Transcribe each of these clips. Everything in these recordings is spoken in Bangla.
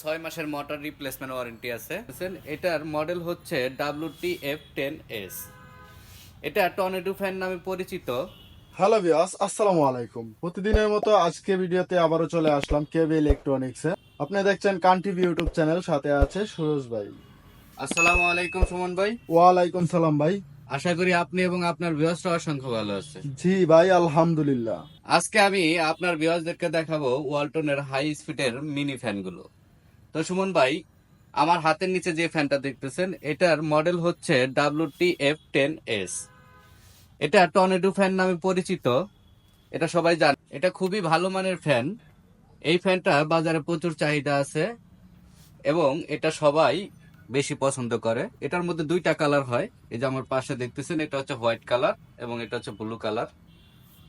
ছয় মাসের মোটর রিপ্লেসমেন্ট ওয়ারেন্টি আছে। এটার মডেল হচ্ছে W T F ten S এটা টর্নেডো ফ্যান নামে পরিচিত। হ্যালো ভিউয়ার্স আসসালামু আলাইকুম। প্রতিদিনের মতো আজকে ভিডিওতে আবারও চলে আসলাম কেবি ইলেকট্রনিক্সে আপনি দেখছেন কান টিভি ইউটিউব চ্যানেল সাথে আছে সুরজ ভাই। আসসালামু আলাইকুম সুমন ভাই। ওয়ালাইকুম সালাম ভাই। আশা করি আপনি এবং আপনার ভিউয়ার্সরা অসংখ্য ভালো আছে জি ভাই আলহামদুলিল্লাহ। আজকে আমি আপনার ভিউয়ার্সদেরকে দেখাবো ওয়ালটনের হাই স্পিডের মিনি ফ্যানগুলো তো সুমন ভাই, আমার হাতের নিচে যে ফ্যানটা দেখতেছেন, এটার মডেল হচ্ছে W T F ten S এটা টর্নেডো ফ্যান নামে পরিচিত, এটা সবাই জানে। এটা খুবই ভালো মানের ফ্যান। এই ফ্যানটা বাজারে প্রচুর চাহিদা আছে এবং এটা সবাই বেশি পছন্দ করে। এটার মধ্যে দুইটা কালার হয়। এই যে আমার পাশে দেখতেছেন, এটা হচ্ছে হোয়াইট কালার এবং এটা হচ্ছে ব্লু কালার।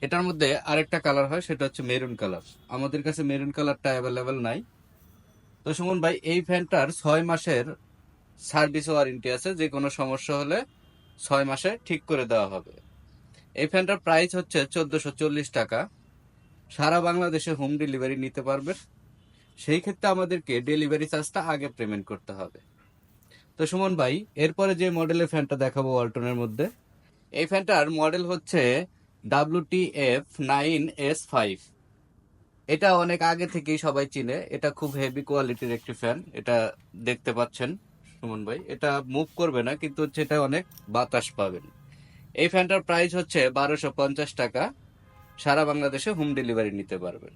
এটার মধ্যে আরেকটা কালার হয়, সেটা হচ্ছে মেরুন কালার। আমাদের কাছে মেরুন কালারটা অ্যাভেলেবেল নাই। তো সুমন ভাই, এই ফ্যানটার ছয় মাসের সার্ভিস ওয়ারেন্টি আছে, যে কোনো সমস্যা হলে ছয় মাসে ঠিক করে দেওয়া হবে। এই ফ্যানটার প্রাইস হচ্ছে চোদ্দশো চল্লিশ টাকা। সারা বাংলাদেশে হোম ডেলিভারি নিতে পারবেন সেই ক্ষেত্রে আমাদেরকে ডেলিভারি চার্জটা আগে পেমেন্ট করতে হবে। তো সুমন ভাই, এরপরে যে মডেলের ফ্যানটা দেখাবো ওয়ালটনের মধ্যে। এই ফ্যানটার মডেল হচ্ছে WTF নাইন এস ফাইভ এটা অনেক আগে থেকেই সবাই চিনে। এটা খুব হেভি কোয়ালিটির একটি ফ্যান এটা দেখতে পাচ্ছেন সুমন ভাই। এটা মুভ করবে না, কিন্তু হচ্ছে এটা অনেক বাতাস পাবেন। এই ফ্যানটার প্রাইস হচ্ছে বারোশো পঞ্চাশ টাকা। সারা বাংলাদেশে হোম ডেলিভারি নিতে পারবেন।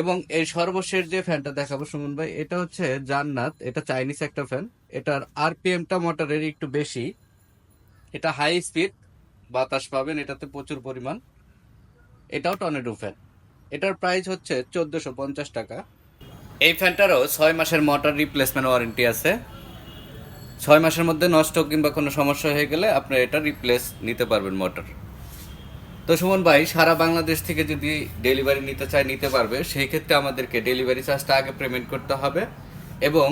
এবং এই সর্বশেষ যে ফ্যানটা দেখাবো সুমন ভাই, এটা হচ্ছে জান্নাত। এটা চাইনিজ একটা ফ্যান এটার আরপিএমটা মোটরের একটু বেশি। এটা হাই স্পিড বাতাস পাবেন, এটাতে প্রচুর পরিমাণ। এটাও টর্নেডো ফ্যান এটার প্রাইস হচ্ছে চোদ্দশো পঞ্চাশ টাকা। এই ফ্যানটারও ছয় মাসের মোটর রিপ্লেসমেন্ট ওয়ারেন্টি আছে। ছয় মাসের মধ্যে নষ্ট কিংবা কোনো সমস্যা হয়ে গেলে আপনি এটা রিপ্লেস নিতে পারবেন মোটর। তো সুমন ভাই, সারা বাংলাদেশ থেকে যদি ডেলিভারি নিতে চায়, নিতে পারবে, সেই ক্ষেত্রে আমাদেরকে ডেলিভারি চার্জটা আগে পেমেন্ট করতে হবে এবং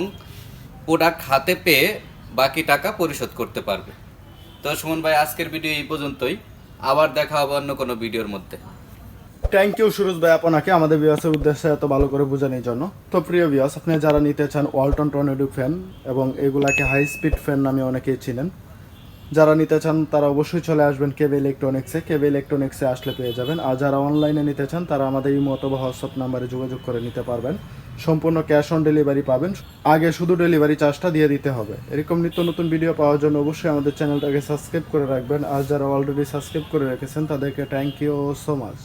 প্রোডাক্ট হাতে পেয়ে বাকি টাকা পরিশোধ করতে পারবে। তো সুমন ভাই, আজকের ভিডিও এই পর্যন্তই। আবার দেখা হবে অন্য কোনো ভিডিওর মধ্যে। থ্যাংক ইউ সুরজ ভাই, আপনাকে, আমাদের ভিউয়ার্সের উদ্দেশ্যে এত ভালো করে বোঝানোর জন্য। তো প্রিয় ভিউয়ার্স আপনি যারা নিতে চান ওয়ালটন টর্নেডো ফ্যান এবং এগুলাকে হাই স্পিড ফ্যান নামে অনেকেই চিনেন, যারা নিতে চান তারা অবশ্যই চলে আসবেন কেবে ইলেকট্রনিক্সে কেবে ইলেকট্রনিক্সে আসলে পেয়ে যাবেন। আর যারা অনলাইনে নিতে চান, তারা আমাদের ইমো অথবা হোয়াটসঅ্যাপ নাম্বারে যোগাযোগ করে নিতে পারবেন। সম্পূর্ণ ক্যাশ অন ডেলিভারি পাবেন। আগে শুধু ডেলিভারি চার্জটা দিয়ে দিতে হবে। এরকম নিত্য নতুন ভিডিও পাওয়ার জন্য অবশ্যই আমাদের চ্যানেলটাকে সাবস্ক্রাইব করে রাখবেন। আর যারা অলরেডি সাবস্ক্রাইব করে রেখেছেন, তাদেরকে থ্যাংক ইউ সো মাচ